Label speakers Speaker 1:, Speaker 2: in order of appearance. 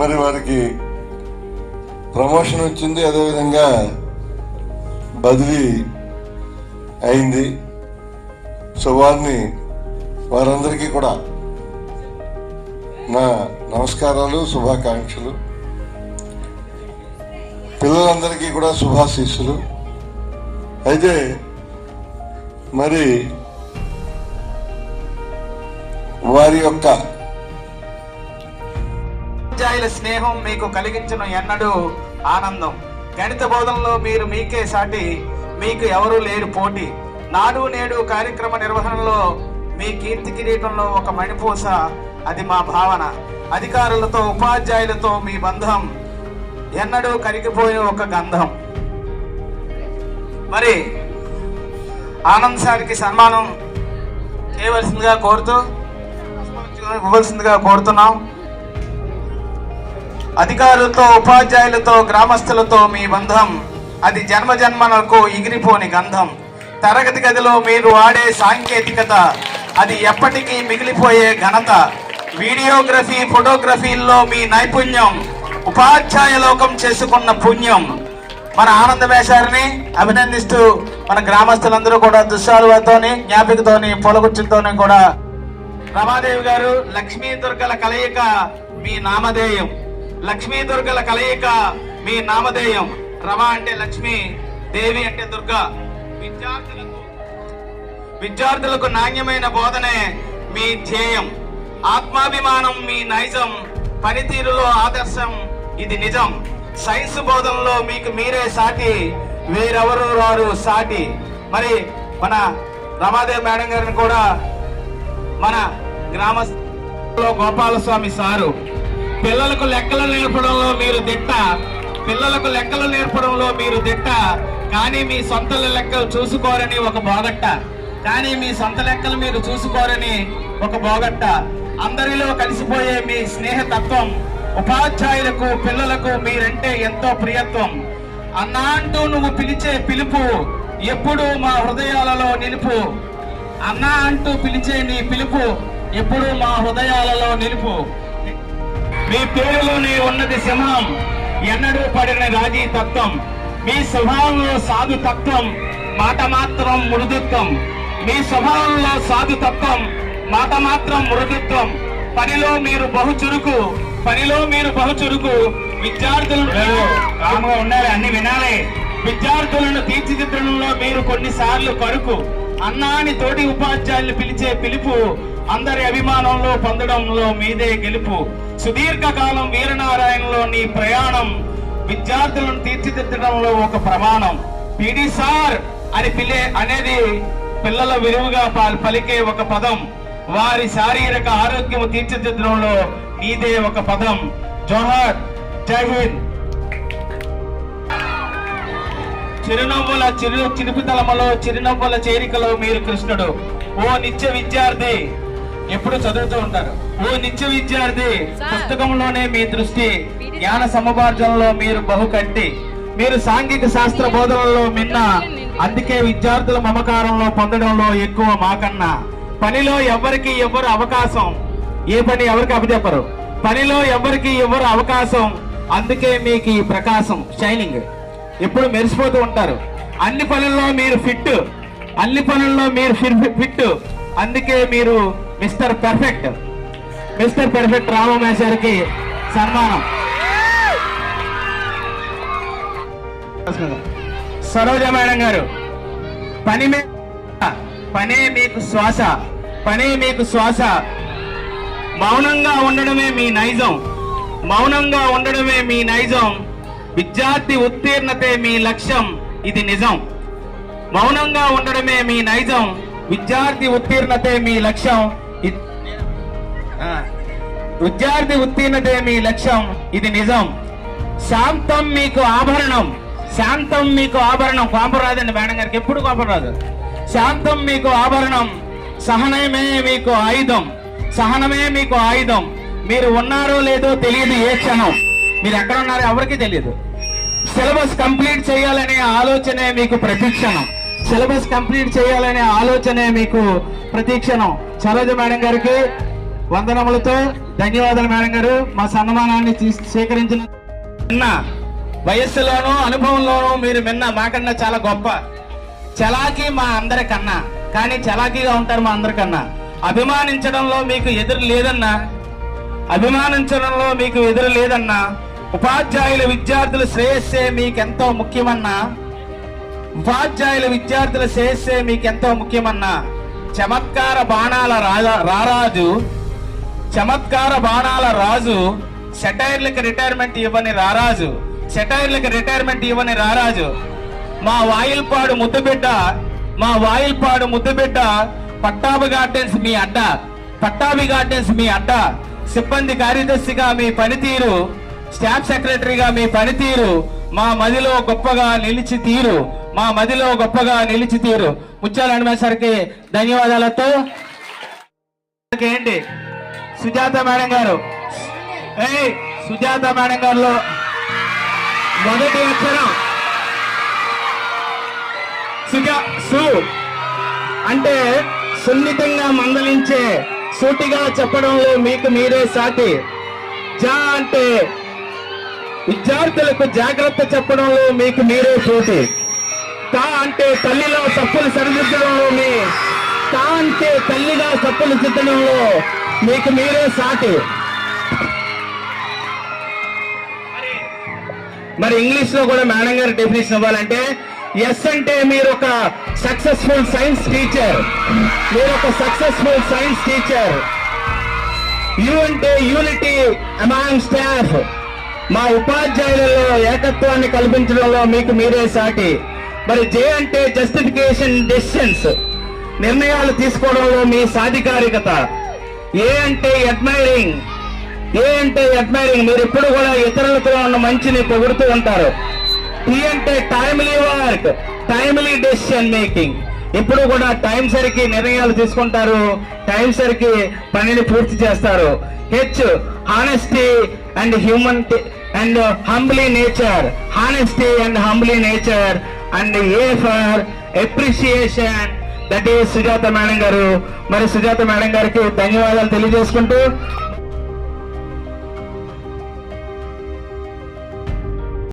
Speaker 1: మరి వారికి ప్రమోషన్ వచ్చింది అదేవిధంగా బదిలీ అయింది. సో వారిని వారందరికీ కూడా నా నమస్కారాలు శుభాకాంక్షలు. పిల్లలందరికీ కూడా శుభాశీస్సులు. అయితే మరి వారి యొక్క
Speaker 2: ఉపాధ్యాయుల స్నేహం మీకు కలిగించిన ఎన్నడూ ఆనందం. గణిత బోధనలో మీరు మీకే సాటి మీకు ఎవరూ లేరు పోటీ. నాడు నేడు కార్యక్రమ నిర్వహణలో మీ కీర్తి కిరీటంలో ఒక మణిపూస అది మా భావన. అధికారులతో ఉపాధ్యాయులతో మీ బంధం ఎన్నడూ కరిగిపోయిన ఒక గంధం. మరి ఆనంద్ సార్కి సన్మానం చేయవలసిందిగా కోరుతూ ఇవ్వాల్సిందిగా కోరుతున్నాం. అధికారులతో ఉపాధ్యాయులతో గ్రామస్తులతో మీ బంధం. అది జన్మ ఇగిరిపోని గంధం. తరగతి గదిలో మీరు వాడే సాంకేతికత అది ఎప్పటికీ మిగిలిపోయే ఘనత. వీడియోగ్రఫీ ఫోటోగ్రఫీల్లో మీ నైపుణ్యం ఉపాధ్యాయ లోకం చేసుకున్న పుణ్యం. మన ఆనంద వేశారిని అభినందిస్తూ మన గ్రామస్తులందరూ కూడా దుస్సాలువతోని జ్ఞాపికతోని పొలగుచ్చుతోని కూడా. రమాదేవి గారు లక్ష్మీ దుర్గల కలయిక మీ నామధేయం. లక్ష్మీ దుర్గల కలయిక మీ నామధేయం. రమ అంటే లక్ష్మి దేవి అంటే దుర్గా. విద్యార్థులకు విద్యార్థులకు నాణ్యమైన బోధనే మీ ధ్యేయం. ఆత్మాభిమానం మీ నైజం. పనితీరులో ఆదర్శం ఇది నిజం. సైన్స్ బోధనలో మీకు మీరే సాటి వేరెవరు రారు సాటి. మరి మన రమాదేవి మేడం గారిని కూడా మన గ్రామంలో గోపాలస్వామి సారు పిల్లలకు లెక్కలు నేర్పడంలో మీరు దిట్ట. పిల్లలకు లెక్కలు నేర్పడంలో మీరు దిట్ట. కానీ మీ సొంత లెక్కలు చూసుకోరని ఒక బోగట్ట. కానీ మీ సొంత లెక్కలు మీరు చూసుకోరని ఒక బోగట్ట. అందరిలో కలిసిపోయే మీ స్నేహతత్వం ఉపాధ్యాయులకు పిల్లలకు మీరంటే ఎంతో ప్రియత్వం. అన్నా అంటూ నువ్వు పిలిచే పిలుపు ఎప్పుడు మా హృదయాలలో నిలుపు. అన్నా అంటూ పిలిచే నీ పిలుపు ఎప్పుడు మా హృదయాలలో నిలుపు. మీ పేరులోనే ఉన్నది సింహం ఎన్నడూ పడిన రాజీ తత్వం. మీ స్వభావంలో సాధు తత్వం మాట మాత్రం మృదుత్వం. మీ స్వభావంలో సాధు తత్వం మాట మాత్రం మృదుత్వం. పనిలో మీరు బహు చురుకు పనిలో మీరు బహు చురుకు. విద్యార్థులను ఉండాలి అన్ని వినాలి. విద్యార్థులను తీర్చిదిద్దడంలో మీరు కొన్నిసార్లు కరుకు. అన్నాని తోటి ఉపాధ్యాయులు పిలిచే పిలుపు అందరి అభిమానంలో పొందడంలో మీదే గెలుపు. సుదీర్ఘకాలం వీరనారాయణలో నీ ప్రయాణం విద్యార్థులను తీర్చిదిద్దడంలో ఒక ప్రమాణం. పిడి సార్ అని పిలే అనేది పిల్లల విలువగా పలికే ఒక పదం. వారి శారీరక ఆరోగ్యం తీర్చిదిద్దడంలో నీదే ఒక పదం. జోహార్ జై హింద్. చిరునవ్వుల చిరు చిరుపితలమలో చిరునవ్వుల చేరికలో మీరు కృష్ణుడు. ఓ నిత్య విద్యార్థి. ఎప్పుడు చదువుతూ ఉంటారు. ఓ నిత్య విద్యార్థి పుస్తకంలోనే మీ దృష్టి జ్ఞాన సముపార్జనలో మీరు బహుకంటి మీరు సాంఘిక శాస్త్ర బోధనలో మిన్న అందుకే విద్యార్థుల మమకారంలో పొందడంలో ఎక్కువ మాకన్నా. పనిలో ఎవరికి ఎవరు అవకాశం. ఏ పని ఎవరికి అప్పచెప్పరు? పనిలో ఎవరికి ఎవరు అవకాశం. అందుకే మీకు ఈ ప్రకాశం షైనింగ్. ఎప్పుడు మెరిసిపోతూ ఉంటారు. అన్ని పనుల్లో మీరు ఫిట్ అన్ని పనుల్లో మీరు ఫిట్ అందుకే మీరు మిస్టర్ పర్ఫెక్ట్ మిస్టర్ పర్ఫెక్ట్ రామమేశ్వరికి సన్మానం. సరోజ మేడం గారు పని మీద పనే మీకు శ్వాస పనే మీకు శ్వాస. మౌనంగా ఉండడమే మీ నైజం. మౌనంగా ఉండడమే మీ నైజం. విద్యార్థి ఉత్తీర్ణతే మీ లక్ష్యం ఇది నిజం. మౌనంగా ఉండడమే మీ నైజం. విద్యార్థి ఉత్తీర్ణతే మీ లక్ష్యం విద్యార్థి ఉత్తీర్ణతే మీ లక్ష్యం ఇది నిజం. శాంతం మీకు ఆభరణం. శాంతం మీకు ఆభరణం. కోపం రాదండి మేడం గారికి ఎప్పుడు కోపం రాదు. శాంతం మీకు ఆభరణం. సహనమే మీకు ఆయుధం. సహనమే మీకు ఆయుధం. మీరు ఉన్నారో లేదో తెలియదు ఏ క్షణం. మీరు ఎక్కడ ఉన్నారో ఎవరికి తెలియదు. సిలబస్ కంప్లీట్ చేయాలనే ఆలోచనే మీకు ప్రతిక్షణం. సిలబస్ కంప్లీట్ చేయాలనే ఆలోచనే మీకు ప్రతిక్షణం. చరోజు మేడం గారికి వందనములతో ధన్యవాదాలు మేడం గారు. మా సన్మానాన్ని స్వీకరించిన నిన్న వయస్సులోనూ అనుభవంలోనూ మీరు మిన్న మాకన్నా చాలా గొప్ప చలాకీ మా అందరికన్నా. కానీ చలాకీగా ఉంటారు మా అందరికన్నా. అభిమానించడంలో మీకు ఎదురు లేదన్నా అభిమానించడంలో మీకు ఎదురు లేదన్నా ఉపాధ్యాయుల విద్యార్థుల శ్రేయస్సే మీకెంతో ముఖ్యమన్నా ఉపాధ్యాయుల విద్యార్థుల శ్రేయస్సే మీకెంతో ముఖ్యమన్నా చమత్కార బాణాల రాజా రారాజు చమత్కార బాణాల రాజు సెటైర్లకు రిటైర్మెంట్ ఇవ్వని రారాజు సెటైర్లకు రిటైర్మెంట్ ఇవ్వని రారాజు. మా వాయిల్పాడు ముద్దుబిడ్డ మా వాయిల్పాడు ముద్దుబిడ్డ పట్టాభి గార్డెన్స్ మీ అడ్డ పట్టాభి గార్డెన్స్ మీ అడ్డ. సిబ్బంది కార్యదర్శిగా మీ పనితీరు స్టాఫ్ సెక్రటరీగా మీ పనితీరు మా మదిలో గొప్పగా నిలిచి తీరు మా మదిలో గొప్పగా నిలిచి తీరు. ముత్యాల ధన్యవాదాలతో. ఏంటి సుజాత మేడం గారు. సుజాత మేడం గారిలో మొదటి అక్షరం. సుజా సు. అంటే సున్నితంగా మందలించే సూటిగా చెప్పడంలో మీకు మీరే సాటి. జా అంటే విద్యార్థులకు జాగ్రత్త చెప్పడంలో మీకు మీరే సూటి. తా అంటే తల్లిలో తప్పులు సరిదిద్దడంలో మీ తా అంటే తల్లిగా తప్పులు దిద్దడంలో మీకు మీరే సాటి. మరి ఇంగ్లీష్లో కూడా మేడం గారు డెఫినేషన్ ఇవ్వాలంటే ఎస్ అంటే మీరు ఒక సక్సెస్ఫుల్ సైన్స్ టీచర్ మీరు ఒక సక్సెస్ఫుల్ సైన్స్ టీచర్ యు అంటే యూనిటీ అమాంగ్ స్టాఫ్ మా ఉపాధ్యాయులలో ఏకత్వాన్ని కల్పించడంలో మీకు మీరే సాటి. మరి జే అంటే జస్టిఫికేషన్ డెసిషన్స్ నిర్ణయాలు తీసుకోవడంలో మీ సాధికారికత. ఏ అంటే అడ్మైరింగ్ ఏ అంటే అడ్మైరింగ్ మీరు ఎప్పుడు కూడా ఇతరులతో ఉన్న మంచిని పొగుడుతూ ఉంటారు. టీ అంటే timely work timely decision making ఎప్పుడు కూడా టైం సరికి నిర్ణయాలు తీసుకుంటారు. టైం సరికి పనిని పూర్తి చేస్తారు. H honesty and human and humbly nature honesty and humbly nature and A for appreciation that is Sujatha madam గారు. మరి సుజాత మేడం గారికి ధన్యవాదాలు తెలియజేసుకుంటూ